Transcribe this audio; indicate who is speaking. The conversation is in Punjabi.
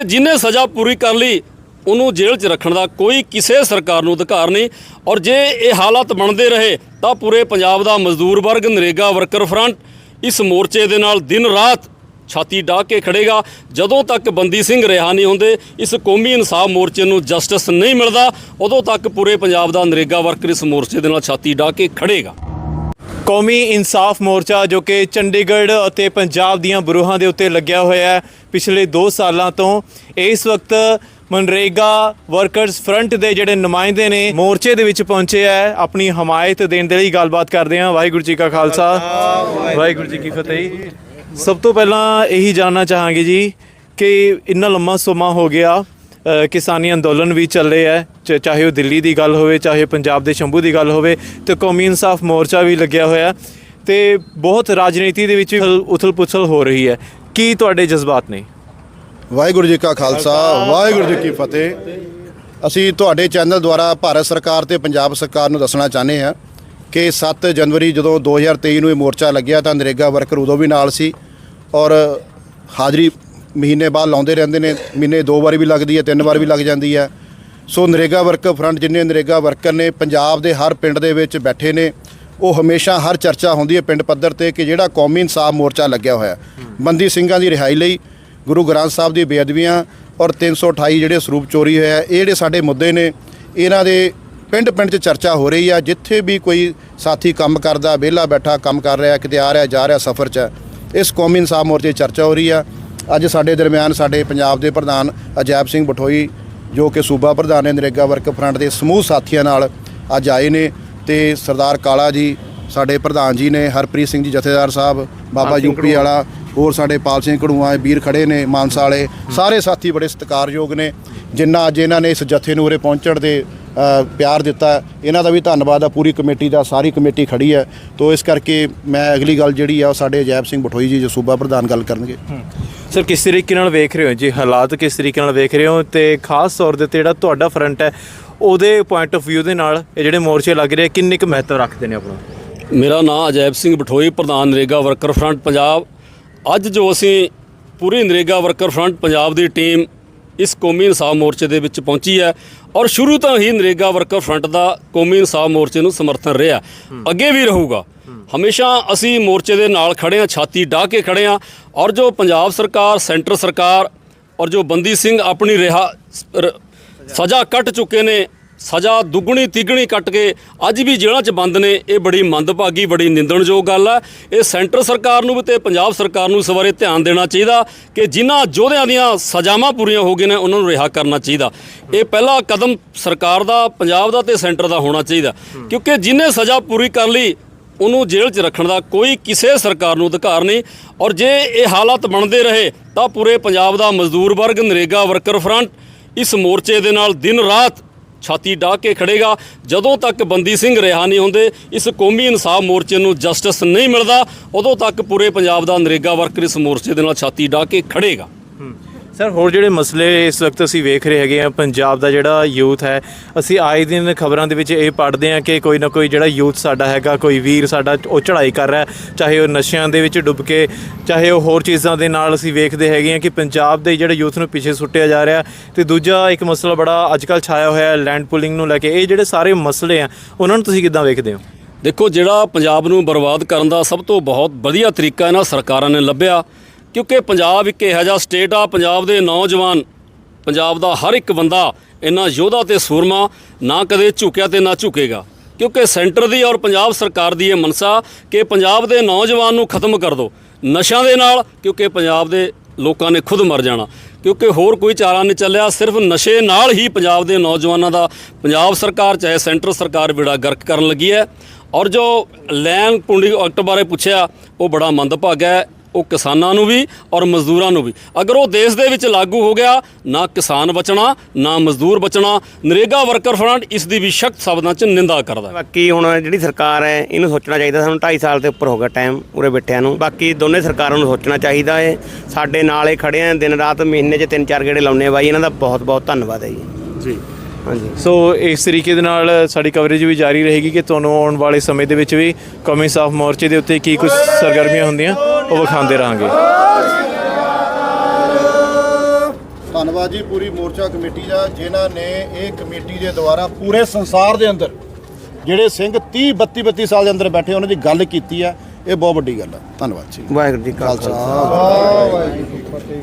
Speaker 1: ਜਿਨੇ ਸਜ਼ਾ ਪੂਰੀ ਕਰ ਲਈ ਉਹਨੂੰ ਜੇਲ੍ਹ 'ਚ ਰੱਖਣ ਦਾ ਕੋਈ ਕਿਸੇ ਸਰਕਾਰ ਨੂੰ ਅਧਿਕਾਰ ਨਹੀਂ। ਔਰ ਜੇ ਇਹ ਹਾਲਾਤ ਬਣਦੇ ਰਹੇ, ਤਾਂ ਪੂਰੇ ਪੰਜਾਬ ਦਾ ਮਜ਼ਦੂਰ ਵਰਗ, ਨਰੇਗਾ ਵਰਕਰ ਫਰੰਟ ਇਸ ਮੋਰਚੇ ਦੇ ਨਾਲ ਦਿਨ ਰਾਤ ਛਾਤੀ ਡਾਹ ਕੇ ਖੜੇਗਾ। ਜਦੋਂ ਤੱਕ ਬੰਦੀ ਸਿੰਘ ਰਿਹਾ ਨਹੀਂ ਹੁੰਦੇ, ਇਸ ਕੌਮੀ ਇਨਸਾਫ ਮੋਰਚੇ ਨੂੰ ਜਸਟਿਸ ਨਹੀਂ ਮਿਲਦਾ, ਉਦੋਂ ਤੱਕ ਪੂਰੇ ਪੰਜਾਬ ਦਾ ਨਰੇਗਾ ਵਰਕਰ ਇਸ ਮੋਰਚੇ ਦੇ ਨਾਲ ਛਾਤੀ ਡਾਹ ਕੇ ਖੜੇਗਾ।
Speaker 2: ਕੌਮੀ ਇਨਸਾਫ ਮੋਰਚਾ ਜੋ ਕਿ ਚੰਡੀਗੜ੍ਹ ਅਤੇ ਪੰਜਾਬ ਦੀਆਂ ਬਰੂਹਾਂ ਦੇ ਉੱਤੇ ਲੱਗਿਆ ਹੋਇਆ ਹੈ, ਪਿਛਲੇ 2 ਸਾਲਾਂ ਤੋਂ ਇਸ ਵਕਤ ਮਨਰੇਗਾ ਵਰਕਰਸ ਫਰੰਟ ਦੇ ਜਿਹੜੇ ਨੁਮਾਇੰਦੇ ਨੇ ਮੋਰਚੇ ਦੇ ਵਿੱਚ ਪਹੁੰਚੇ ਹੈ, ਆਪਣੀ ਹਮਾਇਤ ਦੇਣ ਦੇ ਲਈ ਗੱਲਬਾਤ ਕਰਦੇ ਹਾਂ। ਵਾਹਿਗੁਰੂ ਜੀ ਕਾ ਖਾਲਸਾ। ਵਾਹਿਗੁਰੂ ਜੀ ਕੀ ਫਤਿਹ। ਸਭ ਤੋਂ ਪਹਿਲਾਂ ਇਹੀ ਜਾਨਣਾ ਚਾਹਾਂਗੇ ਜੀ ਕਿ ਇੰਨਾ ਲੰਮਾ ਸਮਾਂ ਹੋ ਗਿਆ। ਕਿਸਾਨੀ ਅੰਦੋਲਨ ਵੀ ਚੱਲ ਰਿਹਾ ਹੈ। ਚ- ਚਾਹੇ ਉਹ ਦਿੱਲੀ ਦੀ ਗੱਲ ਹੋਵੇ ਚਾਹੇ ਪੰਜਾਬ ਦੇ ਸ਼ੰਭੂ ਦੀ ਗੱਲ ਹੋਵੇ ਤੇ ਕੌਮੀ ਇਨਸਾਫ ਮੋਰਚਾ ਵੀ ਲੱਗਿਆ ਹੋਇਆ ਤੇ ਬਹੁਤ ਰਾਜਨੀਤੀ ਦੇ ਵਿੱਚ ਵੀ ਉਥਲ ਪੁਥਲ ਹੋ ਰਹੀ ਹੈ। ਕੀ ਤੁਹਾਡੇ ਜਜ਼ਬਾਤ ਨੇ?
Speaker 3: ਵਾਹਿਗੁਰੂ ਜੀ ਕਾ ਖਾਲਸਾ ਵਾਹਿਗੁਰੂ ਜੀ ਕੀ ਫਤਿਹ। ਅਸੀਂ ਤੁਹਾਡੇ ਚੈਨਲ ਦੁਆਰਾ ਭਾਰਤ ਸਰਕਾਰ ਤੇ ਪੰਜਾਬ ਸਰਕਾਰ ਨੂੰ ਦੱਸਣਾ ਚਾਹੁੰਦੇ ਹਾਂ ਕਿ 7 ਜਨਵਰੀ ਜਦੋਂ 2023 ਨੂੰ ਇਹ ਮੋਰਚਾ ਲੱਗਿਆ ਤਾਂ ਨਰੇਗਾ ਵਰਕਰ ਉਦੋਂ ਵੀ ਨਾਲ ਸੀ ਔਰ ਹਾਜ਼ਰੀ ਮਹੀਨੇ ਬਾਅਦ ਲਾਉਂਦੇ ਰਹਿੰਦੇ ਨੇ ਮਹੀਨੇ ਦੋ ਵਾਰੀ ਵੀ ਲੱਗਦੀ ਹੈ ਤਿੰਨ ਵਾਰ ਵੀ ਲੱਗ ਜਾਂਦੀ ਹੈ। ਸੋ ਨਰੇਗਾ ਵਰਕਰ ਫਰੰਟ ਜਿੰਨੇ ਨਰੇਗਾ ਵਰਕਰ ਨੇ ਪੰਜਾਬ ਦੇ ਹਰ ਪਿੰਡ ਦੇ ਵਿੱਚ ਬੈਠੇ ਨੇ ਉਹ ਹਮੇਸ਼ਾ ਹਰ ਚਰਚਾ ਹੁੰਦੀ ਹੈ ਪਿੰਡ ਪੱਧਰ ਤੇ ਕਿ ਜਿਹੜਾ ਕੌਮੀ ਇਨਸਾਫ ਮੋਰਚਾ ਲੱਗਿਆ ਹੋਇਆ ਬੰਦੀ ਸਿੰਘਾਂ ਦੀ ਰਿਹਾਈ ਲਈ ਗੁਰੂ ਗ੍ਰੰਥ ਸਾਹਿਬ ਦੀ ਬੇਅਦਬੀਆਂ ਔਰ 328 ਜਿਹੜੇ ਸਰੂਪ ਚੋਰੀ ਹੋਇਆ ਹੈ, ਇਹ ਜਿਹੜੇ ਸਾਡੇ ਮੁੱਦੇ ਨੇ ਇਹਨਾਂ ਦੇ ਪਿੰਡ ਪਿੰਡ 'ਚ ਚਰਚਾ ਹੋ ਰਹੀ ਆ ਜਿੱਥੇ ਵੀ ਕੋਈ ਸਾਥੀ ਕੰਮ ਕਰਦਾ ਵਿਹਲਾ ਬੈਠਾ ਕੰਮ ਕਰ ਰਿਹਾ ਕਿਤੇ ਆ ਰਿਹਾ ਜਾ ਰਿਹਾ ਸਫ਼ਰ 'ਚ ਇਸ ਕੌਮੀ ਇਨਸਾਫ ਮੋਰਚੇ 'ਚ ਚਰਚਾ ਹੋ ਰਹੀ ਆ। ਅੱਜ ਸਾਡੇ ਦਰਮਿਆਨ ਸਾਡੇ ਪੰਜਾਬ ਦੇ ਪ੍ਰਧਾਨ ਅਜੈਬ ਸਿੰਘ ਬਠੋਈ ਜੋ ਕਿ ਸੂਬਾ ਪ੍ਰਧਾਨ ਨੇ ਨਰੇਗਾ ਵਰਕ ਫਰੰਟ ਦੇ ਸਮੂਹ ਸਾਥੀਆਂ ਨਾਲ ਅੱਜ ਆਏ ਨੇ ਤੇ ਸਰਦਾਰ ਕਾਲਾ ਜੀ ਸਾਡੇ ਪ੍ਰਧਾਨ ਜੀ ਨੇ ਹਰਪ੍ਰੀਤ ਸਿੰਘ ਜੀ ਜਥੇਦਾਰ ਸਾਹਿਬ ਬਾਬਾ ਯੂਪੀ ਵਾਲਾ ਹੋਰ ਸਾਡੇ ਪਾਲ ਸਿੰਘ ਘੜੂਆ ਵੀਰ ਖੜੇ ਨੇ ਮਾਨਸਾ ਵਾਲੇ ਸਾਰੇ ਸਾਥੀ ਬੜੇ ਸਤਿਕਾਰਯੋਗ ਨੇ ਜਿੰਨਾ ਅੱਜ ਇਹਨਾਂ ਨੇ ਇਸ ਜਥੇ ਨੂੰ ਉਰੇ ਪਹੁੰਚਣ ਦੇ ਪਿਆਰ ਦਿੱਤਾ ਇਹਨਾਂ ਦਾ ਵੀ ਧੰਨਵਾਦ ਆ। ਪੂਰੀ ਕਮੇਟੀ ਦਾ ਸਾਰੀ ਕਮੇਟੀ ਖੜੀ ਹੈ। ਤੋਂ ਇਸ ਕਰਕੇ ਮੈਂ ਅਗਲੀ ਗੱਲ ਜਿਹੜੀ ਆ ਉਹ ਸਾਡੇ ਅਜੈਬ ਸਿੰਘ ਬਠੋਈ ਜੀ ਜੋ ਸੂਬਾ ਪ੍ਰਧਾਨ ਗੱਲ ਕਰਨਗੇ।
Speaker 2: ਸਰ ਕਿਸ ਤਰੀਕੇ ਨਾਲ ਵੇਖ ਰਹੇ ਹੋ? ਜੀ ਹਾਲਾਤ ਕਿਸ ਤਰੀਕੇ ਨਾਲ ਵੇਖ ਰਹੇ ਹੋ? ਤੇ ਖਾਸ ਤੌਰ ਦੇ ਉੱਤੇ ਜਿਹੜਾ ਤੁਹਾਡਾ ਫਰੰਟ ਹੈ ਉਹਦੇ ਪੁਆਇੰਟ ਆਫ View ਦੇ ਨਾਲ ਇਹ ਜਿਹੜੇ ਮੋਰਚੇ ਲੱਗ ਰਹੇ ਕਿੰਨੇ ਕੁ ਮਹੱਤਵ ਰੱਖਦੇ ਨੇ ਆਪਣਾ?
Speaker 1: ਮੇਰਾ ਨਾਮ ਅਜੈਬ ਸਿੰਘ ਬਠੋਈ ਪ੍ਰਧਾਨ ਨਰੇਗਾ ਵਰਕਰ ਫਰੰਟ ਪੰਜਾਬ। ਅੱਜ ਜੋ ਅਸੀਂ ਪੂਰੀ ਨਰੇਗਾ ਵਰਕਰ ਫਰੰਟ ਪੰਜਾਬ ਦੀ ਟੀਮ ਇਸ ਕੌਮੀ ਇਨਸਾਫ ਮੋਰਚੇ ਦੇ ਵਿੱਚ ਪਹੁੰਚੀ ਹੈ ਔਰ ਸ਼ੁਰੂ ਤੋਂ ਹੀ ਨਰੇਗਾ ਵਰਕਰ ਫਰੰਟ ਦਾ ਕੌਮੀ ਇਨਸਾਫ ਮੋਰਚੇ ਨੂੰ ਸਮਰਥਨ ਰਿਹਾ ਅੱਗੇ ਵੀ ਰਹੂਗਾ। ਹਮੇਸ਼ਾ ਅਸੀਂ ਮੋਰਚੇ ਦੇ ਨਾਲ ਖੜੇ ਹਾਂ, ਛਾਤੀ ਡਾਹ ਕੇ ਖੜੇ ਹਾਂ ਔਰ ਜੋ ਪੰਜਾਬ ਸਰਕਾਰ, ਸੈਂਟਰ ਸਰਕਾਰ ਔਰ ਜੋ ਬੰਦੀ ਸਿੰਘ ਆਪਣੀ ਰਿਹਾ ਸਜ਼ਾ ਕੱਟ ਚੁੱਕੇ ਨੇ ਸਜ਼ਾ ਦੁੱਗਣੀ ਤਿੱਗਣੀ ਕੱਟ ਕੇ ਅੱਜ ਵੀ ਜੇਲ੍ਹਾਂ 'ਚ ਬੰਦ ਨੇ। ਇਹ ਬੜੀ ਮੰਦਭਾਗੀ, ਬੜੀ ਨਿੰਦਣਯੋਗ ਗੱਲ ਹੈ ਇਹ ਸੈਂਟਰ ਸਰਕਾਰ ਨੂੰ ਵੀ ਤੇ ਪੰਜਾਬ ਸਰਕਾਰ ਨੂੰ ਇਸ ਬਾਰੇ ਧਿਆਨ ਦੇਣਾ ਚਾਹੀਦਾ ਕਿ ਜਿਨ੍ਹਾਂ ਯੋਧਿਆਂ ਦੀਆਂ ਸਜ਼ਾਵਾਂ ਪੂਰੀਆਂ ਹੋ ਗਈਆਂ ਨੇ, ਉਹਨਾਂ ਨੂੰ ਰਿਹਾ ਕਰਨਾ ਚਾਹੀਦਾ। ਇਹ ਪਹਿਲਾ ਕਦਮ ਸਰਕਾਰ ਦਾ, ਪੰਜਾਬ ਦਾ ਤੇ ਸੈਂਟਰ ਦਾ ਹੋਣਾ ਚਾਹੀਦਾ। ਕਿਉਂਕਿ ਜਿਨੇ ਸਜ਼ਾ ਪੂਰੀ ਕਰ ਲਈ, ਉਹਨੂੰ ਜੇਲ੍ਹ 'ਚ ਰੱਖਣ ਦਾ ਕੋਈ ਕਿਸੇ ਸਰਕਾਰ ਨੂੰ ਅਧਿਕਾਰ ਨਹੀਂ। ਔਰ ਜੇ ਇਹ ਹਾਲਾਤ ਬਣਦੇ ਰਹੇ, ਤਾਂ ਪੂਰੇ ਪੰਜਾਬ ਦਾ ਮਜ਼ਦੂਰ ਵਰਗ, ਨਰੇਗਾ ਵਰਕਰ ਫਰੰਟ ਇਸ ਮੋਰਚੇ ਦੇ ਨਾਲ ਦਿਨ ਰਾਤ ਛਾਤੀ ਡਾਹ ਕੇ ਖੜੇਗਾ। ਜਦੋਂ ਤੱਕ ਬੰਦੀ ਸਿੰਘ ਰਿਹਾ ਨਹੀਂ ਹੁੰਦੇ, ਇਸ ਕੌਮੀ ਇਨਸਾਫ ਮੋਰਚੇ ਨੂੰ ਜਸਟਿਸ ਨਹੀਂ ਮਿਲਦਾ, ਉਦੋਂ ਤੱਕ ਪੂਰੇ ਪੰਜਾਬ ਦਾ ਨਰੇਗਾ ਵਰਕਰ ਇਸ ਮੋਰਚੇ ਦੇ ਨਾਲ ਛਾਤੀ ਡਾਹ ਕੇ ਖੜੇਗਾ।
Speaker 2: ਸਰ, ਹੋਰ ਜਿਹੜੇ ਮਸਲੇ ਇਸ ਵਕਤ ਅਸੀਂ ਵੇਖ ਰਹੇ ਹੈਗੇ ਆ ਪੰਜਾਬ ਦਾ ਜਿਹੜਾ ਯੂਥ ਹੈ, ਅਸੀਂ ਆਏ ਦਿਨ ਖਬਰਾਂ ਦੇ ਵਿੱਚ ਇਹ ਪੜ੍ਹਦੇ ਆ ਕਿ ਕੋਈ ਨਾ ਕੋਈ ਜਿਹੜਾ ਯੂਥ ਸਾਡਾ ਹੈਗਾ, ਕੋਈ ਵੀਰ ਸਾਡਾ ਉਹ ਚੜ੍ਹਾਈ ਕਰ ਰਿਹਾ, ਚਾਹੇ ਉਹ ਨਸ਼ਿਆਂ ਦੇ ਵਿੱਚ ਡੁੱਬ ਕੇ, ਚਾਹੇ ਉਹ ਹੋਰ ਚੀਜ਼ਾਂ ਦੇ ਨਾਲ ਅਸੀਂ ਵੇਖਦੇ ਹੈਗੇ ਆ ਕਿ ਪੰਜਾਬ ਦੇ ਜਿਹੜੇ ਯੂਥ ਨੂੰ ਪਿੱਛੇ ਸੁੱਟਿਆ ਜਾ ਰਿਹਾ ਤੇ ਦੂਜਾ ਇੱਕ ਮਸਲਾ ਬੜਾ ਅੱਜਕੱਲ ਛਾਇਆ ਹੋਇਆ ਹੈ ਲੈਂਡ ਪੁਲਿੰਗ ਨੂੰ ਲੈ ਕੇ। ਇਹ ਜਿਹੜੇ ਸਾਰੇ ਮਸਲੇ ਆ, ਉਹਨਾਂ ਨੂੰ ਤੁਸੀਂ ਕਿੱਦਾਂ ਵੇਖਦੇ ਹੋ?
Speaker 1: ਦੇਖੋ, ਜਿਹੜਾ ਪੰਜਾਬ ਨੂੰ ਬਰਬਾਦ ਕਰਨ ਦਾ ਸਭ ਤੋਂ ਬਹੁਤ ਵਧੀਆ ਤਰੀਕਾ ਇਹਨਾਂ ਸਰਕਾਰਾਂ ਨੇ ਲੱਭਿਆ ਕਿਉਂਕਿ ਪੰਜਾਬ ਇੱਕ ਇਹੋ ਜਿਹਾ ਸਟੇਟ ਆ, ਪੰਜਾਬ ਦੇ ਨੌਜਵਾਨ, ਪੰਜਾਬ ਦਾ ਹਰ ਇੱਕ ਬੰਦਾ ਇਹਨਾਂ ਯੋਧਾ ਤੇ ਸੂਰਮਾ ਨਾ ਕਦੇ ਝੁਕਿਆ ਤੇ ਨਾ ਝੁਕੇਗਾ। ਕਿਉਂਕਿ ਸੈਂਟਰ ਦੀ ਔਰ ਪੰਜਾਬ ਸਰਕਾਰ ਦੀ ਇਹ ਮਨਸਾ ਕਿ ਪੰਜਾਬ ਦੇ ਨੌਜਵਾਨ ਨੂੰ ਖਤਮ ਕਰ ਦਿਓ ਨਸ਼ਿਆਂ ਦੇ ਨਾਲ, ਕਿਉਂਕਿ ਪੰਜਾਬ ਦੇ ਲੋਕਾਂ ਨੇ ਖੁਦ ਮਰ ਜਾਣਾ। ਕਿਉਂਕਿ ਹੋਰ ਕੋਈ ਚਾਰਾ ਨਹੀਂ ਚੱਲਿਆ, ਸਿਰਫ ਨਸ਼ੇ ਨਾਲ ਹੀ ਪੰਜਾਬ ਦੇ ਨੌਜਵਾਨਾਂ ਦਾ, ਪੰਜਾਬ ਸਰਕਾਰ ਚਾਹੇ ਸੈਂਟਰ ਸਰਕਾਰ ਬੇੜਾ ਗਰਕ ਕਰਨ ਲੱਗੀ ਹੈ। ਔਰ ਜੋ ਲੈਂਡ ਪੁੰਡੀ ਐਕਟ ਬਾਰੇ ਪੁੱਛਿਆ, ਉਹ ਬੜਾ ਮੰਦਭਾਗਾ ਹੈ। ਉਹ ਕਿਸਾਨਾਂ ਨੂੰ ਵੀ ਔਰ ਮਜ਼ਦੂਰਾਂ ਨੂੰ ਵੀ। ਅਗਰ ਉਹ ਦੇਸ਼ ਦੇ ਵਿੱਚ ਲਾਗੂ ਹੋ ਗਿਆ ਨਾ ਕਿਸਾਨ ਬਚਣਾ ਨਾ ਮਜ਼ਦੂਰ ਬਚਣਾ ਨਰੇਗਾ ਵਰਕਰ ਫਰੰਟ ਇਸ ਦੀ ਵੀ ਸਖਤ ਸ਼ਬਦਾਂ 'ਚ ਨਿੰਦਾ ਕਰਦਾ
Speaker 4: ਬਾਕੀ ਹੁਣ ਜਿਹੜੀ ਸਰਕਾਰ ਹੈ ਇਹਨੂੰ ਸੋਚਣਾ ਚਾਹੀਦਾ ਸਾਨੂੰ 2.5 ਸਾਲ ਤੇ ਉੱਪਰ ਹੋ ਗਿਆ ਟਾਈਮ ਉਰੇ ਬੈਠਿਆਂ ਨੂੰ। ਬਾਕੀ ਦੋਨੇ ਸਰਕਾਰਾਂ ਨੂੰ ਸੋਚਣਾ ਚਾਹੀਦਾ ਹੈ। ਸਾਡੇ ਨਾਲ ਇਹ ਖੜੇ ਆ ਦਿਨ ਰਾਤ ਮਹੀਨੇ 'ਚ ਤਿੰਨ ਚਾਰ ਗੇੜੇ ਲਾਉਨੇ ਆ ਬਾਈ ਇਹਨਾਂ ਦਾ ਬਹੁਤ ਬਹੁਤ ਧੰਨਵਾਦ ਹੈ ਜੀ।
Speaker 2: ਜੀ।
Speaker 4: ਹਾਂਜੀ।
Speaker 2: ਸੋ ਇਸ ਤਰੀਕੇ ਦੇ ਨਾਲ ਸਾਡੀ ਕਵਰੇਜ ਵੀ ਜਾਰੀ ਰਹੇਗੀ ਕਿ ਤੁਹਾਨੂੰ ਆਉਣ ਵਾਲੇ ਸਮੇਂ ਦੇ ਵਿੱਚ ਵੀ ਕੌਮੀ ਸਾਫ਼ ਮੋਰਚੇ ਦੇ ਉੱਤੇ ਕੀ ਕੁਝ ਸਰਗਰਮੀਆਂ ਹੁੰਦੀਆਂ? ਉਹ ਵਿਖਾਉਂਦੇ ਰਹਾਂਗੇ।
Speaker 3: ਧੰਨਵਾਦ ਜੀ ਪੂਰੀ ਮੋਰਚਾ ਕਮੇਟੀ ਦਾ ਜਿਨ੍ਹਾਂ ਨੇ ਇਹ ਕਮੇਟੀ ਦੇ ਦੁਆਰਾ ਪੂਰੇ ਸੰਸਾਰ ਦੇ ਅੰਦਰ ਜਿਹੜੇ ਸਿੰਘ 30 32 32 ਸਾਲ ਦੇ ਅੰਦਰ ਬੈਠੇ ਉਹਨਾਂ ਦੀ ਗੱਲ ਕੀਤੀ ਹੈ। ਇਹ ਬਹੁਤ ਵੱਡੀ ਗੱਲ ਹੈ। ਧੰਨਵਾਦ ਜੀ।
Speaker 4: ਵਾਹਿਗੁਰੂ ਜੀ ਕਾ
Speaker 3: ਖਾਲਸਾ
Speaker 4: ਖਾਲਸਾ।
Speaker 3: ਵਾਹਿਗੁਰੂ ਜੀ ਕੀ ਫਤਿਹ।